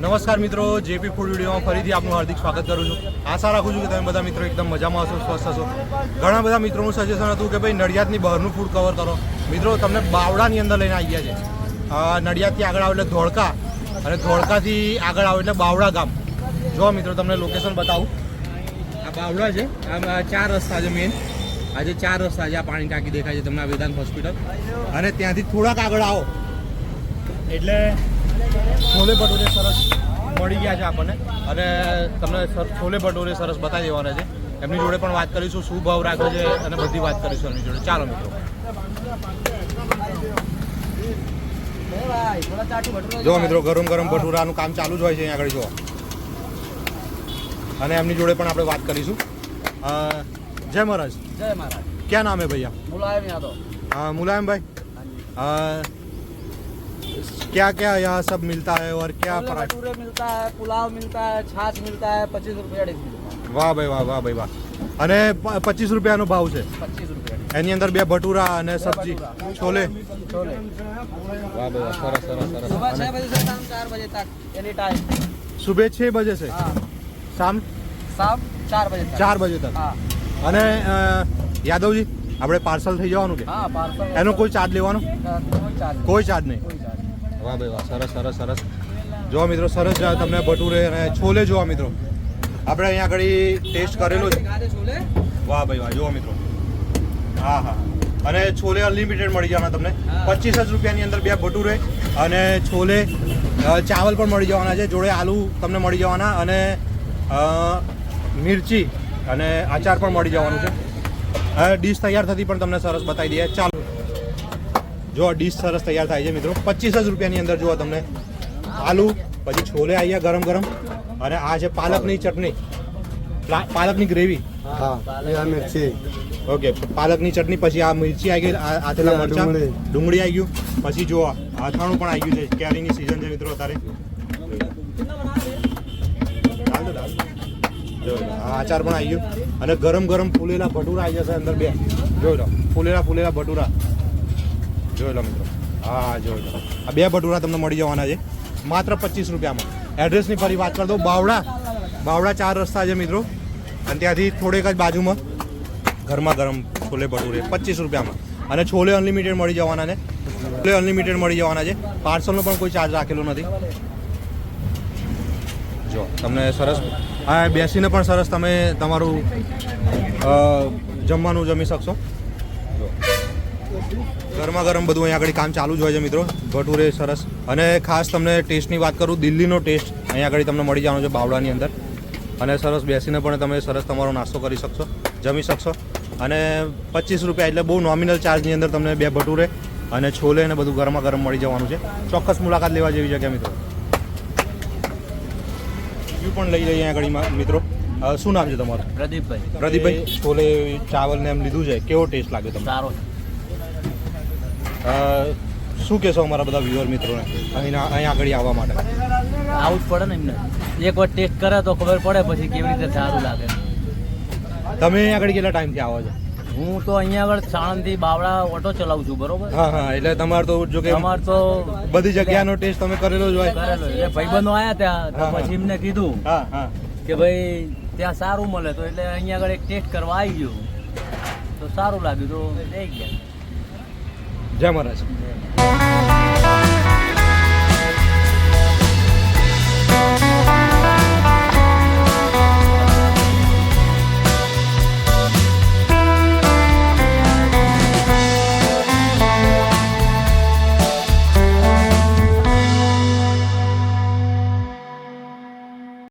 નમસ્કાર મિત્રો, JP food વિડીયોમાં ફરીથી આપનું હાર્દિક સ્વાગત કરું છું. આશા રાખું છું કે તમે બધા મિત્રો એકદમ મજામાં હશો, સ્વસ્થ હશો. ઘણા બધા મિત્રોનું સજેશન હતું કે ભાઈ, નડિયાદની બહારનું ફૂડ કવર કરો. મિત્રો, તમને બાવડાની અંદર લઈને આવી ગયા છે. નડિયાદથી આગળ આવે એટલે ધોળકા, અને ધોળકાથી આગળ આવો એટલે બાવડા ગામ. જો મિત્રો, તમને લોકેશન બતાવું. આ બાવડા છે. આ ચાર રસ્તા છે મેઇન આજે ચાર રસ્તા છે, આ પાણી ટાંકી દેખાય છે તમને આ વેદાંત હોસ્પિટલ અને ત્યાંથી થોડાક આગળ આવો. એટલે છોલે ભટુરે સરસ મળી ગયા છે આપણને. અને તમને છોલે ભટુરે સરસ બતાવી દેવાના છે. એમની જોડે પણ વાત કરીશું શું ભાવ રાખે છે અને બધી વાત કરીશું એમની જોડે. ચાલો મિત્રો. જો મિત્રો ગરમ ગરમ ભટુરાનું કામ ચાલુ જ હોય છે અહીંયા આગળ જો અને એમની જોડે પણ આપણે વાત કરીશું. જય મહારાજ. જય મહારાज ક્યાં નામ હે ભૈયા? મુલાયમ યાદવ. હા મુલાયમ હા क्या क्या यहाँ सब मिलता है और क्या छोले प्राइस भटूरे मिलता है पुलाव मिलता है छाछ मिलता है पच्चीस रुपया डिश मिलता વાહ ભાઈ વાહ વાહ ભાઈ વાહ અને પ- પચીસ રૂપિયાનો ભાવ છે है પચીસ રૂપિયા એની અંદર બે ભટુરા અને સબ્જી છોલે छोले વાહ ભાઈ વાહ સરસ સરસ सुबह छह સરસ बजे से शाम चार बजे तक एनी टाइम સુબહ છ બજે છે हाँ શામ शाम चार बजे तक ચાર બજે તક हाँ અને અ, યાદવજી આપણે પાર્સલ થઈ જવાનું કે हाँ पार्सल એનો કોઈ ચાર્જ લેવાનો कोई चार्ज કોઈ ચાર્જ નહીં कोई चार्ज વાહ ભાઈ વાહ સરસ સરસ સરસ. જો મિત્રો સરસ તમને ભટુરે અને છોલે જોવા મિત્રો. આપણે અહીંયા આગળ ટેસ્ટ કરેલો છે. વાહ ભાઈ વાહ જોવા મિત્રો. હા હા. અને છોલે અનલિમિટેડ મળી જવાના તમને. પચીસ જ રૂપિયાની અંદર બે ભટુરે અને છોલે ચાવલ પણ મળી જવાના છે. જોડે આલુ તમને મળી જવાના અને મિરચી અને આચાર પણ મળી જવાનું છે. ડીશ તૈયાર થતી પણ તમને સરસ બતાવી દઈએ. ચાલો. જો ડીશ સરસ તૈયાર થાય છે મિત્રો. પચીસ જ રૂપિયાની અંદર જુઓ તમને. આલુ પછી છોલે આવી ગરમ ગરમ. અને આ છે પાલકની ચટણી. પાલકની ગ્રેવી. હા મિર્ચી ઓકે પાલકની ચટણી પછી આ મિરચી આવી ગઈ આથેલા મરચા. ડુંગળી. આવી ગયું. પછી જો અથાણું પણ આવી ગયું છે. કેરીની સિઝન છે મિત્રો અત્યારે. આચાર પણ આવી ગયું. અને ગરમ ગરમ ફૂલેલા ભટુરા આવી જશે અંદર બે. જોઈ લો ફૂલેલા ફૂલેલા ભટુરા. જોઈ લો મિત્રો. હા, જોઈ લો. આ બે ભટુરા તમને મળી જવાના છે. માત્ર પચીસ રૂપિયામાં. એડ્રેસની ફરી વાત કરી દો બાવડા બાવડા ચાર રસ્તા છે મિત્રો. અને ત્યાંથી થોડેક જ બાજુમાં ગરમા ગરમ છોલે ભટુરે પચીસ રૂપિયામાં. અને છોલે અનલિમિટેડ મળી જવાના છે. છોલે અનલિમિટેડ મળી જવાના છે. પાર્સલનો પણ કોઈ ચાર્જ રાખેલો નથી. જો, તમને સરસ હા બેસીને પણ સરસ તમે તમારું જમવાનું જમી શકશો. જો. ગરમા ગરમ બધું અહીંયા આગળ કામ ચાલુ જ હોય છે મિત્રો. ભટુરે સરસ. અને ખાસ તમને ટેસ્ટની વાત કરું દિલ્હીનો ટેસ્ટ અહીંયા આગળ તમને મળી જવાનો છે બાવડાની અંદર. અને સરસ બેસીને પણ તમે સરસ તમારો નાસ્તો કરી શકશો જમી શકશો. અને પચીસ રૂપિયા એટલે બહુ નોમિનલ ચાર્જની અંદર તમને બે ભટુરે અને છોલે ને બધું ગરમા ગરમ મળી જવાનું છે. ચોક્કસ મુલાકાત લેવા જેવી જગ્યા મિત્રો? રિવ્યુ પણ લઈ લઈએ આગળ મિત્રો. શું નામ છે તમારું? પ્રદીપભાઈ. પ્રદીપભાઈ છોલે ચાવલ ને એમ લીધું છે. કેવો ટેસ્ટ લાગ્યો તમને? સારો શું કહેશો અમારા બધા વ્યુઅર મિત્રોને? અહીંના અહીંયા આગળ આવવા માટે. આવું જ પડે ને એમને. એક વાર ટેસ્ટ કરે તો ખબર પડે પછી કેવી રીતે સારું લાગે. તમે અહીંયા આગળ કેટલા ટાઈમથી આવો છો? હું તો અહીંયા આગળ સાણંદથી બાવળા ઓટો ચલાવું છું બરોબર? હા હા એટલે તમારે તો જો કે અમાર તો બધી જગ્યાનો ટેસ્ટ તમે કરેલો જ હોય. કરેલો એટલે ભાઈબંધો આયા ત્યાં તો. પછી એમને કીધું હા હા. કે ભાઈ ત્યાં સારું મળે. તો એટલે અહીંયા આગળ એક ટેસ્ટ કરવા આવી ગયો. તો સારું લાગ્યું તો લઈ ગયા. जय महाराज